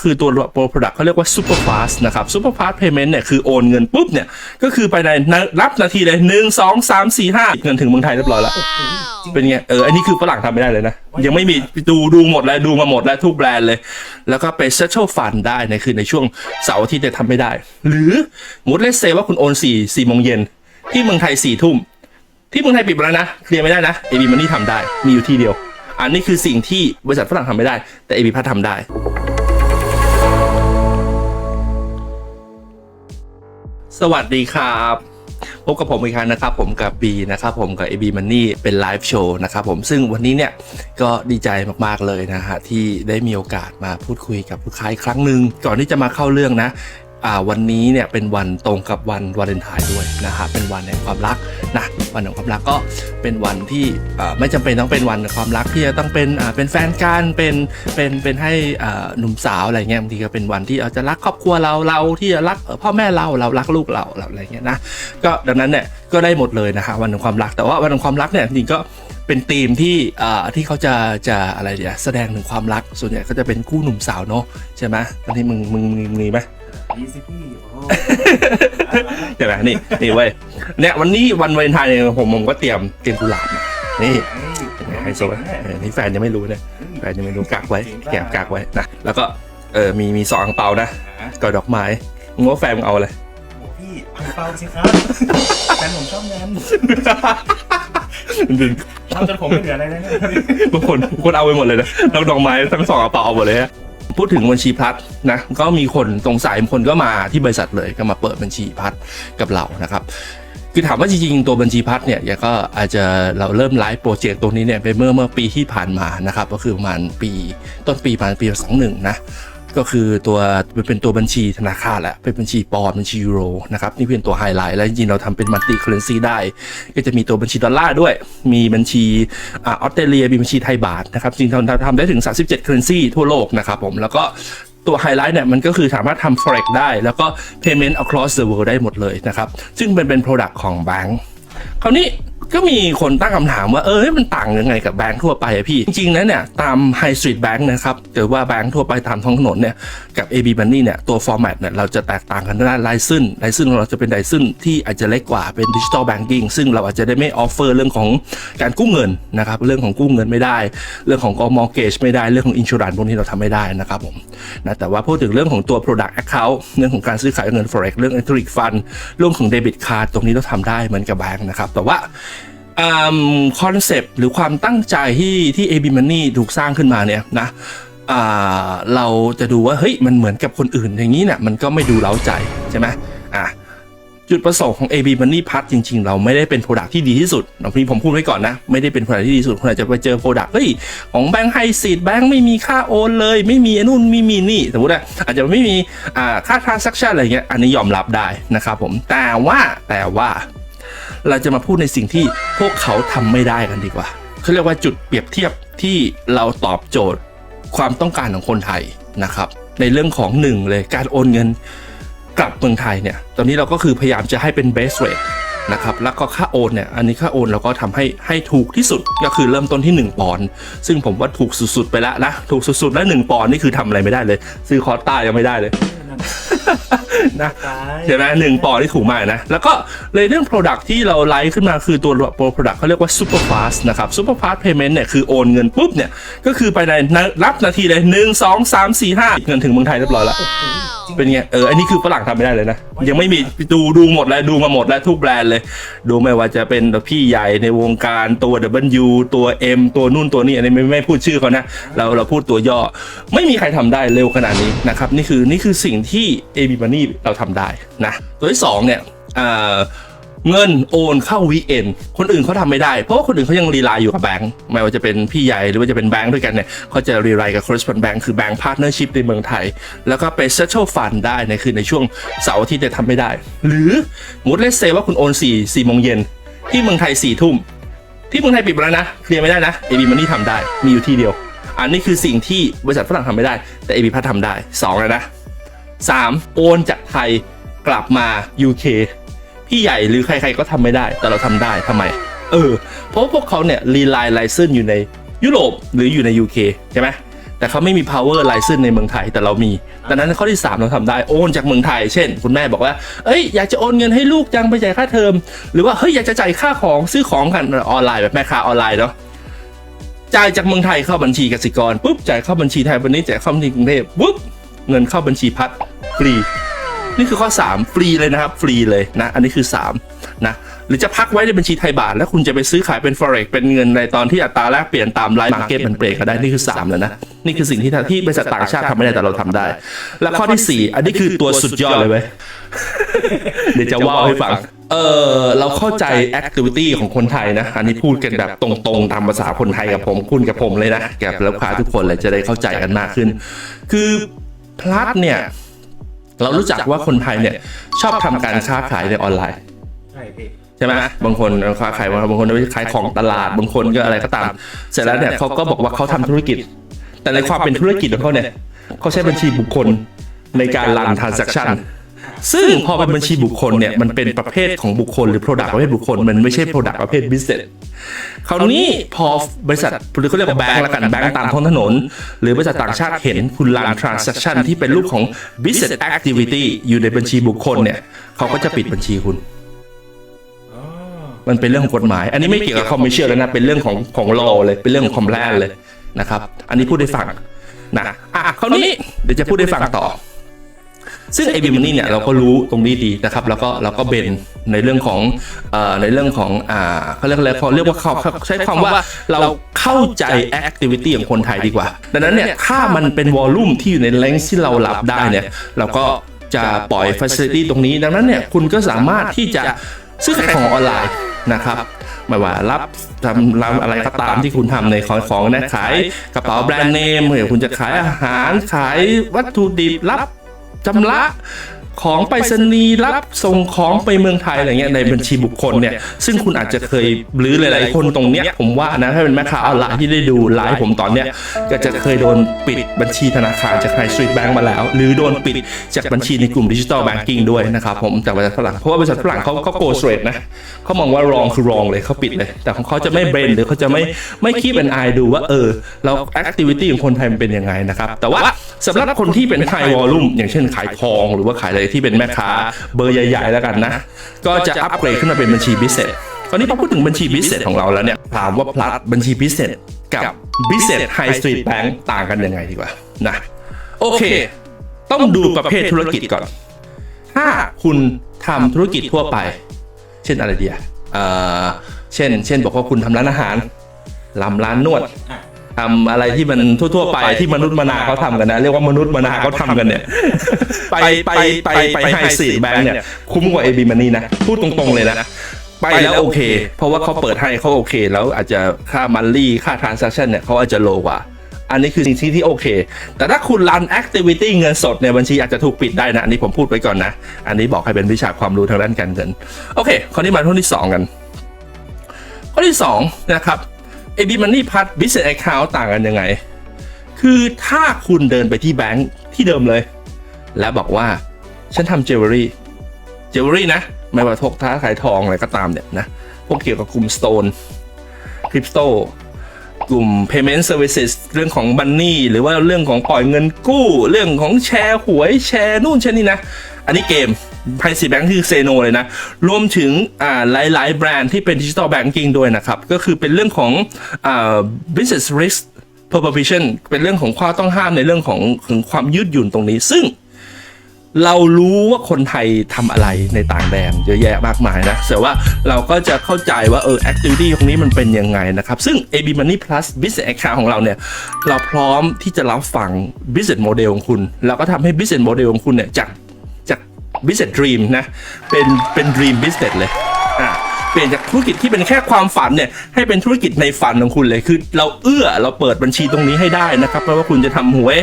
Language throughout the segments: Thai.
คือตัวโปร product เขาเรียกว่า super fast นะครับ super fast payment เนี่ยคือโอนเงินปุ๊บเนี่ย ก็คือไปในรับนาทีเลยหนึ่งสองสามสี่ห้าเงินถึงเมืองไทยเรียบร้อยแล้ว เป็นไง เออ อันนี้คือฝรั่งทำไม่ได้เลยนะ ยังไม่มีดูดูหมดแล้ว ดูมาหมดแล้วทุกแบรนด์เลย แล้วก็ไป settle fund ได้ในคือในช่วงเสาร์อาทิตย์จะทำไม่ได้ หรือมุดเลสเซว่าคุณโอนสี่สี่โมงเย็นที่เมืองไทยสี่ทุ่มที่เมืองไทยปิดไปแล้วนะเคลียร์ไม่ได้นะ AB Money ทำได้มีอยู่ที่เดียว อันนี้คือสิ่งที่บริษัทฝรั่งทำไม่ได้ แต่ AB พัททำได้ สวัสดีครับพบกับผมอีกครั้งนะครับผมกับบีนะครับผมกับ AB Money เป็นไลฟ์โชว์นะครับผมซึ่งวันนี้เนี่ยก็ดีใจมากๆเลยนะฮะที่ได้มีโอกาสมาพูดคุยกับลูกค้าอีกครั้งหนึ่งก่อนที่จะมาเข้าเรื่องนะ วันนี้เนี่ยเป็นวันตรงกับวันวาเลนไทน์ด้วยนะฮะเป็นวันแห่งความรักนะวันแห่งความรักก็เป็นวันที่อ่าไม่จำเป็นต้องเป็นวันแห่งความรักที่จะต้องเป็นอ่าเป็นแฟนกันเป็นเป็นเป็นให้อ่าหนุ่มสาวอะไรเงี้ยบางทีก็เป็นวันที่เราจะรักครอบครัวเราเราที่จะรักพ่อแม่เราเรารักลูกเราอะไรเงี้ยนะก็ดังนั้นเนี่ยก็ได้หมดเลยนะฮะวันแห่งความรักแต่ว่าวันแห่งความรักเนี่ยจริงก็เป็นธีมที่อ่าที่เขาจะจะอะไรเดียแสดงถึงความรักส่วนใหญ่ก็จะเป็นคู่หนุ่มสาวเนาะใช่ไหมตอนนี้มึงมึงมึงมีไหม นี่สิพี่โอ้โหใช่ไหมนี่นี่เว้ยเนี่ยวันนี้วันวาเลนไทน์เนี่ยผมผมก็เตรียมเตรียมกุหลาบมานี่ไฮโซไหมเออนี่แฟนยังไม่รู้เนี่ยแฟนยังไม่รู้กักไว้แกมกักไว้นะแล้วก็เออมีมีสองอังเปานะกับดอกไม้มึงว่าแฟนมึงเอาอะไรโอ้พี่อังเปาสิครับแฟนผมชอบเงินทำจนผมไม่เหลืออะไรเลยเนี่ยบางคนบางคนเอาไปหมดเลยนะดอกดอกไม้ทั้งสองอังเปาเอาหมดเลยฮะ พูดถึงบัญชีพัดนะก็มีคนสงสัยคนก็มาที่บริษัทเลยก็มาเปิดบัญชีพัดกับเรานะครับคือถามว่าจริงๆ ตัวบัญชีพัดเนี่ยยก็อาจจะเราเริ่มไลฟ์โปรเจกต์ตรงนี้เนี่ยไปเมื่อเมื่อปีที่ผ่านมานะครับ ก็คือประมาณปีต้นปีประมาณปีสองหนึ่งนะ ก็คือตัวเป็นตัวบัญชีธนาคารแหละเป็นบัญชีปอนด์บัญชียูโรนะครับนี่เป็นตัวไฮไลท์แล้วจริงเราทำเป็นมัลติเคอร์เรนซีได้ ก็จะมีตัวบัญชีดอลลาร์ด้วย มีบัญชีออสเตรเลียมีบัญชีไทยบาทนะครับจริงๆเราทำได้ถึง 37เคอร์เรนซีทั่วโลกนะครับผมแล้วก็ตัวไฮไลท์เนี่ยมันก็คือสามารถทำ forex ได้ แล้วก็ payment across the world ได้หมดเลยนะครับ ซึ่งเป็นเป็น product ของแบงก์คราวนี้ ก็มีคนตั้งคำถามว่าเออมันต่างยังไงกับแบงก์ทั่วไปอะพี่ จริงๆแล้วเนี่ยตาม High Street Bank นะครับหรือว่าแบงก์ทั่วไปตามท้องถนนเนี่ยกับ AB Money เนี่ยตัว format เนี่ยเราจะแตกต่างกันด้านไลซ์ซึนไลซ์ซึนของเราจะเป็นไลซ์ซึนที่อาจจะเล็กกว่าเป็นดิจิ t a ลแบงกิ้งซึ่งเราอาจจะได้ไม่ออฟเฟอร์เรื่องของการกู้เงินนะครับเรื่องของกู้เงินไม่ได้ เรื่องของกอมอร์เกจไม่ได้เรื่องของอินชูรันพวกนี้เราทำไม่ได้นะครับผมนะแต่ว่าพูดถึงเรื่องของตัว product account เรื่องของการซื้อขายเงิน forex เรื่อง electronic fund เรื่องของ debit card ตรงนี้เราทำได้เหมือนกับแบงก์นะครับแต่ว่า คอนเซปต์หรือความตั้งใจที่ที่ AB Money ถูกสร้างขึ้นมาเนี่ยนะเราจะดูว่าเฮ้ยมันเหมือนกับคนอื่นอย่างนี้เนี่ยมันก็ไม่ดูเล้าใจใช่ไหมอะจุดประสงค์ของ AB Money พัดจริง ๆ เราไม่ได้เป็นโปรดักที่ดีที่สุดนะพี่ผมพูดไว้ก่อนนะ ไม่ได้เป็นโปรดักที่ดีที่สุดคุณอาจจะไปเจอโปรดักเฮ้ยของแบงค์ไฮซีดแบงค์ไม่มีค่าโอนเลย ไม่มีนู่นไม่มีนี่สมมตินะอาจจะไม่มีอ่าค่า transaction อะไรเงี้ยอันนี้ยอมรับได้นะครับผมแต่ว่าแต่ว่า เราจะมาพูดในสิ่งที่พวกเขาทำไม่ได้กันดีกว่าเขาเรียกว่าจุดเปรียบเทียบที่เราตอบโจทย์ความต้องการของคนไทยนะครับ ในเรื่องของหนึ่งเลยการโอนเงินกลับเมืองไทยเนี่ย ตอนนี้เราก็คือพยายามจะให้เป็น base rate นะครับ แล้วก็ค่าโอนเนี่ย อันนี้ค่าโอนเราก็ทำให้ให้ถูกที่สุด ก็คือเริ่มต้นที่ 1 ปอนด์ ซึ่งผมว่าถูกสุดๆไปแล้วนะ ถูกสุดๆแล้ว1ปอนด์นี่คือทำอะไรไม่ได้เลย ซื้อคอร์ต้ายังไม่ได้เลย นะใช่ไหมหนึ่งปอนด์ที่ถูกมากนะ แล้วก็เลยเรื่อง Product ที่เราไลฟ์ขึ้นมาคือตัว Product เขาเรียกว่า Super Fast นะครับ Super Fast Payment เนี่ยคือโอนเงินปุ๊บเนี่ย ก็คือไปในรับนาทีเลยหนึ่งสองสามสี่ห้าเงินถึงเมืองไทยเรียบร้อยแล้ว เป็นไงเอออันนี้คือฝรั่งทำไม่ได้เลยนะ ยังไม่มีดูดูหมดแล้วดูมาหมดแล้วทุกแบรนด์เลย ดูไม่ว่าจะเป็นพี่ใหญ่ในวงการตัว W ตัว M ตัวนู่นตัวนี้อันนี้ไม่ไม่พูดชื่อเขานะ เราเราพูดตัวย่อ ไม่มีใครทำได้เร็วขนาดนี้นะครับ นี่คือนี่คือสิ่งที่ AB Money เราทำได้นะ ตัวที่สองเนี่ยอ่า เงินโอนเข้าวีเอ็นคนอื่นเขาทำไม่ได้ เพราะว่าคนอื่นเขายังรีไลน์อยู่กับแบงก์ไม่ว่าจะเป็นพี่ใหญ่หรือว่าจะเป็นแบงก์ด้วยกันเนี่ยเขาจะรีไลน์กับ correspondent bank คือแบงก์พาร์ทเนอร์ชิพในเมืองไทย แล้วก็ไป settle fund ได้ในคือในช่วงเสาร์ทิตย์จะทำไม่ได้ หรือมุดเลสเซว่าคุณโอน4 4โมงเย็นที่เมืองไทย4ทุ่มที่เมืองไทยปิดไปแล้วนะเคลียร์ไม่ได้นะ AB Money ทำได้มีอยู่ที่เดียว อันนี้คือสิ่งที่บริษัทฝรั่งทำไม่ได้ แต่ AB พัททำได้สองแล้วนะสามโอนจากไทยกลับมา UK พี่ใหญ่หรือใครๆก็ทำไม่ได้ แต่เราทำได้ทำไม เออ เพราะพวกเขาเนี่ยรีไลน์ไลเซนอยู่ในยุโรปหรืออยู่ใน UK ใช่ไหมแต่เขาไม่มี power license ในเมืองไทยแต่เรามี ดังนั้นข้อที่ 3 เราทำได้โอนจากเมืองไทย เช่น คุณแม่บอกว่า เอ้ยอยากจะโอนเงินให้ลูกจังไปจ่ายค่าเทอม หรือว่าเฮ้ยอยากจะจ่ายค่าของซื้อของกันออนไลน์แบบแม่ค้าออนไลน์เนาะจ่ายจากเมืองไทยเข้าบัญชีกสิกรปุ๊บจ่ายเข้าบัญชีไทยวันนี้จ่ายเข้าบัญชีกรุงเทพปุ๊บเงินเข้าบัญชีพัดฟรี นี่คือข้อ 3 ฟรีเลยนะครับ ฟรีเลยนะ อันนี้คือ 3 นะหรือจะพักไว้ในบัญชีไทยบาท แล้วคุณจะไปซื้อขายเป็น forex เป็นเงินในตอนที่อัตราแลกเปลี่ยนตามไลฟ์มาร์เก็ตมันเบรกก็ได้ นี่คือ 3 แล้วนะ นี่คือสิ่งที่ที่บริษัทต่างชาติทำไม่ได้แต่เราทำได้ แล้วข้อที่ 4 อันนี้คือตัวสุดยอดเลยเว้ยเดี๋ยวจะว่าวให้ฟังเออเราเข้าใจ activity ของคนไทยนะ อันนี้พูดกันแบบตรงๆ ตามภาษาคนไทยกับผมคุณกับผมเลยนะกับลูกค้าทุกคนเลยจะได้เข้าใจกันมากขึ้น คือพลัดเนี่ย เรารู้จักว่าคนไทยเนี่ยชอบทำการค้าขายในออนไลน์ใช่พี่ใช่ไหมบางคนค้าขายบางคนไปขายของตลาด บางคนก็อะไรก็ตาม เสร็จแล้วเนี่ยเขาก็บอกว่าเขาทำธุรกิจ แต่ในความเป็นธุรกิจของเขาเนี่ยเขาใช้บัญชีบุคคลในการรัน transaction ซึ่งพอเป็นบัญชีบุคคลเนี่ยมันเป็นประเภทของบุคคลหรือ product ประเภทบุคคล มันไม่ใช่ product ประเภท business คราวนี้พอบริษัทหรือเขาเรียกว่าแบงก์ละกันแบงก์ตามท้องถนน หรือบริษัทต่างชาติเห็นคุณรัน transaction ที่เป็นรูปของ business activity อยู่ในบัญชีบุคคลเนี่ยเขาก็จะปิดบัญชีคุณอ๋อมันเป็นเรื่องของกฎหมาย อันนี้ไม่เกี่ยวกับคอมมิชเชียลแล้วนะ เป็นเรื่องของของรอเลย เป็นเรื่องของคอมแพลนเลยนะครับ อันนี้พูดให้ฟังนะอะคราวนี้เดี๋ยวจะพูดให้ฟังต่อ ซึ่งไอบิมันนี่เนี่ยเราก็รู้ตรงนี้ดีนะครับแล้วก็เราก็เบนในเรื่องของเอ่อในเรื่องของอ่าเขาเรียกอะไรเขาเรียกว่าเขาใช้คำว่าเราเข้าใจแอคทิวิตี้ของคนไทยดีกว่า ดังนั้นเนี่ยถ้ามันเป็นวอลลุ่มที่อยู่ในเลนส์ที่เรารับได้เนี่ยเราก็จะปล่อยฟ a ซิลิตี้ตรงนี้ ดังนั้นเนี่ยคุณก็สามารถที่จะซื้อขายของออนไลน์นะครับไม่ว่ารับทำรับอะไรก็ตามที่คุณทำในของของนะขายกระเป๋าแบรนด์เนมหรือคุณจะขายอาหารขายวัตถุดิบรับ จำละ ของไปรษณีย์รับส่งของไปเมืองไทยอะไรเงี้ยในบัญชีบุคคลเนี่ยซึ่งคุณอาจจะเคยหรือหลายๆ คนตรงเนี้ยผมว่านะถ้าเป็นแม่ค้าออนไลน์ที่ได้ดูไลฟ์ผมตอนเนี้ยก็จะเคยโดนปิดบัญชีธนาคารจากไฮสตรีทแบงก์มาแล้ว หรือโดนปิดจากบัญชีในกลุ่มดิจิ t a ลแบงกิ้งด้วยนะครับผมจากบริษัทฝรั่งเพราะว่าบริษัทฝรั่งเขาเขาโกสเรทนะเขามองว่า wrong คือ wrong เลยเขาปิดเลย แต่ของเขาจะไม่เบรนหรือเขาจะไม่ไม่คีบเป็นไอดูว่าเออเรา activity ของคนไทยมันเป็นยังไงนะครับแต่ว่าสำหรับคนที่เป็น high volume อย่างเช่นขายทองหรือว่าขายอะไรที่เป็นแม่ค้าเบอร์ใหญ่ๆแล้วกันนะ ก็จะอัปเกรดขึ้นมาเป็นบัญชีพิเศษตอนนี้พอพูดถึงบัญชีพิเศษของเราแล้วเนี่ยถามว่าพลัดบัญชีพิเศษกับพิเศษ High Street Bank ต่างกันยังไงดีกว่านะโอเค ต้องดูประเภทธุรกิจก่อน ถ้าคุณทำธุรกิจทั่วไป เช่นอะไรเดียเอ่อเช่น เช่น บอกว่าคุณทำร้านอาหารลำร้านนวด ทำอะไรที่มันทั่วๆไปที่มนุษย์มนาเขาทำกันนะ เรียกว่ามนุษย์มนาเขาทำกันเนี่ย ไปไปไปไปไฮซีแบงค์เนี่ย คุ้มกว่าเอบีมันนี่นะ พูดตรงๆเลยนะไปแล้วโอเค เพราะว่าเขาเปิดให้เขาโอเค แล้วอาจจะค่ามันลี่ค่าทรานซัคชันเนี่ยเขาอาจจะโลกว่า อันนี้คือสิ่งที่ที่โอเค แต่ถ้าคุณรันแอคทิวิตี้เงินสดในบัญชีอาจจะถูกปิดได้นะ อันนี้ผมพูดไว้ก่อนนะ อันนี้บอกให้เป็นวิชาความรู้ทางด้านการเงิน โอเคข้อนี้มาข้อที่สองกัน ข้อที่สองนะครับ AB Money Plus Business Account ต่างกันยังไง คือถ้าคุณเดินไปที่แบงค์ที่เดิมเลย แล้วบอกว่า ฉันทำเจว e รี่เจว e รี่นะ ไม่ว่าทกท้าขายทองอะไรก็ตามเนี่ยนะ พวกเกี่ยวกับกลุ่ม Stone Crypto กลุ่ม Payment Services เรื่องของ Money หรือว่าเรื่องของปล่อยเงินกู้ เรื่องของแชร์หวยแชร์นู่นแชร์นี่นะ อันนี้เกม ไพซีแบงค์คือเซโนเลยนะ รวมถึงอ่าหลาย ๆ แบรนด์ที่เป็นดิจิ t a ลแบงกิ้งด้วยนะครับ ก็คือเป็นเรื่องของอ่า business risk prohibition เป็นเรื่องของความต้องห้ามในเรื่องของของความยืดหยุ่นตรงนี้ ซึ่งเรารู้ว่าคนไทยทำอะไรในต่างแดนเยอะแยะมากมายนะแต่ว่าเราก็จะเข้าใจว่าเออ activity ตรงนี้มันเป็นยังไงนะครับ ซึ่ง AB Money Plus Business Account ของเราเนี่ย เราพร้อมที่จะรับฟัง business model ของคุณ แล้วก็ทำให้ business model ของคุณเนี่ยจาก บิสเนสดรีมนะเป็นเป็นดรีมบิสเนสเลยอะเปลี่ยนจากธุรกิจที่เป็นแค่ความฝันเนี่ยให้เป็นธุรกิจในฝันของคุณเลยคือ เราเอื้อเราเปิดบัญชีตรงนี้ให้ได้นะครับไม่ว่าคุณจะทำหวย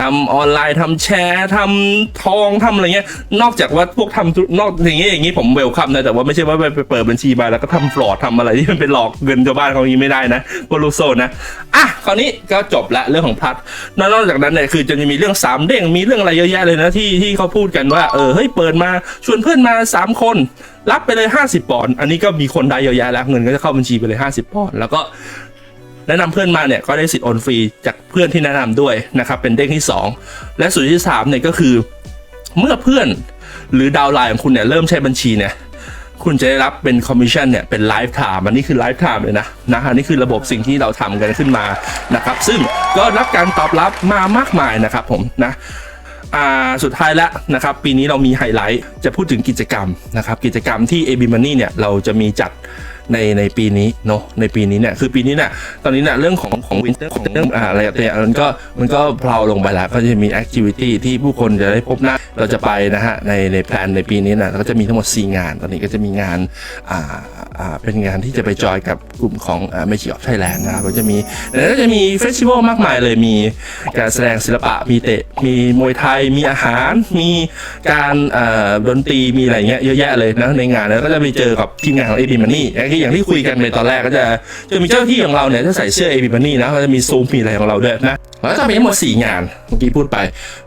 ทำออนไลน์ทำแชร์ทำทองทำอะไรเงี้ย นอกจากว่าพวกทำนอกอย่างเงี้ยอย่างงี้ผมเวลคัมนะแต่ว่าไม่ใช่ว่าไปเปิดบัญชีมาแล้วก็ทำฟลอดทำอะไรที่มันเป็นหลอกเงินชาวบ้านเขาอย่างงี้ไม่ได้นะโปรลูโซนะอะคราวนี้ก็จบละเรื่องของพัดนอกจากนั้นเนี่ยคือจะมีเรื่องสามเด้งมีเรื่องอะไรเยอะแยะเลยนะที่ที่เขาพูดกันว่าเออเฮ้ยเปิดมาชวนเพื่อนมาสามคน รับไปเลย 50ปอนด์อันนี้ก็มีคนได้เยอะแยะแล้วเงินก็จะเข้าบัญชีไปเลย 50ปอนด์แล้วก็ แนะนำเพื่อนมาเนี่ยก็ได้สิทธิ์โอนฟรีจากเพื่อนที่แนะนำด้วยนะครับเป็นเด้งที่ 2 และส่วนที่3เนี่ยก็คือ เมื่อเพื่อนหรือดาวไลน์ของคุณเนี่ยเริ่มใช้บัญชีเนี่ยคุณจะได้รับเป็นคอมมิชชั่นเนี่ยเป็นไลฟ์ไทม์อันนี้คือไลฟ์ไทม์เลยนะนะอันนี้คือระบบสิ่งที่เราทำกันขึ้นมานะครับซึ่งก็รับการตอบรับมามากมายนะครับผมนะอ่าสุดท้ายแล้วนะครับ ปีนี้เรามีไฮไลท์จะพูดถึงกิจกรรมนะครับ กิจกรรมที่ AB Money เนี่ยเราจะมีจัด ในในปีนี้เนาะในปีนี้เนี่ยคือปีนี้เนี่ยตอนนี้เนี่ยเรื่องของของวินเตอร์ของเรื่องอะไรเนี่ยมันก็มันก็เพลาลงไปแล้วก็จะมีแอคทิวิตี้ที่ผู้คนจะได้พบหน้า เราจะไปนะฮะในในแพลนในปีนี้นะก็จะมีทั้งหมด 4 งาน ตอนนี้ก็จะมีงานอ่าอ่าเป็นงานที่จะไปจอยกับกลุ่มของเมจิออฟไทยแลนด์นะครับก็จะมีแล้วก็จะมีเฟสติวัลมากมายเลยมีการแสดงศิลปะมีเตะมีมวยไทยมีอาหาร มีการอ่อดนตรีมีอะไรเงี้ยเยอะแยะเลยนะในงานแล้วก็จะไปเจอกับทีมงานของ AB Money อย่างที่คุยกันในตอนแรกก็จะจะมีเจ้าหน้าที่ของเราเนี่ยจะใส่เสื้อ AB Money นะก็จะมีซูมมีอะไรของเราด้วยนะแล้วจะมีทั้งหมด4งานเมื่อกี้พูดไป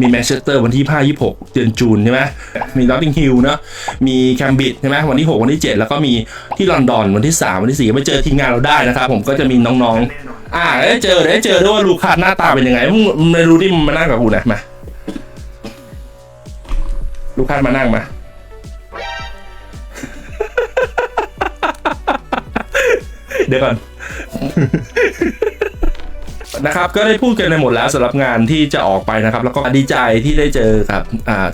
มีแมนเชสเตอร์วันที่5 26ดือนจูนใช่ไหมมีนอตติงฮิลเนาะมีแคมบิดใช่ไหมวันที่ 6 วันที่ 7 แล้วก็มีที่ลอนดอนวันที่ 3 วันที่ 4 ไปเจอทีมงานเราได้นะครับ ผมก็จะมีน้องๆ อ่าได้เจอได้เจอด้วยว่าลูกค้าหน้าตาเป็นยังไงมึงไม่รู้ที่มึงมานั่งกับกูนะมาลูกค้ามานั่งมาเดี๋ยวก่อน นะครับก็ได้พูดกันไปหมดแล้วสำหรับงานที่จะออกไปนะครับ แล้วก็ดีใจที่ได้เจอกับ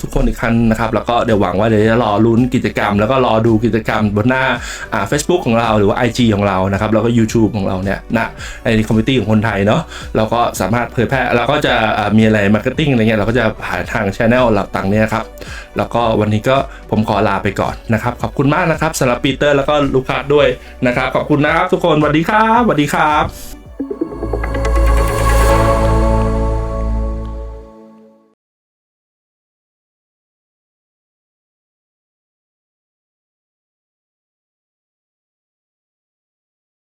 ทุกคนอีกครั้งนะครับ แล้วก็เดี๋ยวหวังว่าเดี๋ยวจะรอลุ้นกิจกรรม แล้วก็รอดูกิจกรรมบนหน้าอ่า Facebook ของเราหรือว่า IG ของเรานะครับแล้วก็ YouTube ของเราเนี่ยนะในคอมมิตี้ของคนไทยเนาะเราก็สามารถเผยแพร่เราก็จะมีอะไรมาร์เก็ตติ้งอะไรเงี้ยเราก็จะผ่านทางช anel เหล่าต่างเนี่ยครับแล้วก็วันนี้ก็ผมขอลาไปก่อนนะครับขอบคุณมากนะครับสำหรับปีเตอร์แล้วก็ลูกค้าด้วยนะครับขอบคุณนะครับทุกคนสวัสดีครับสวัสดีครับ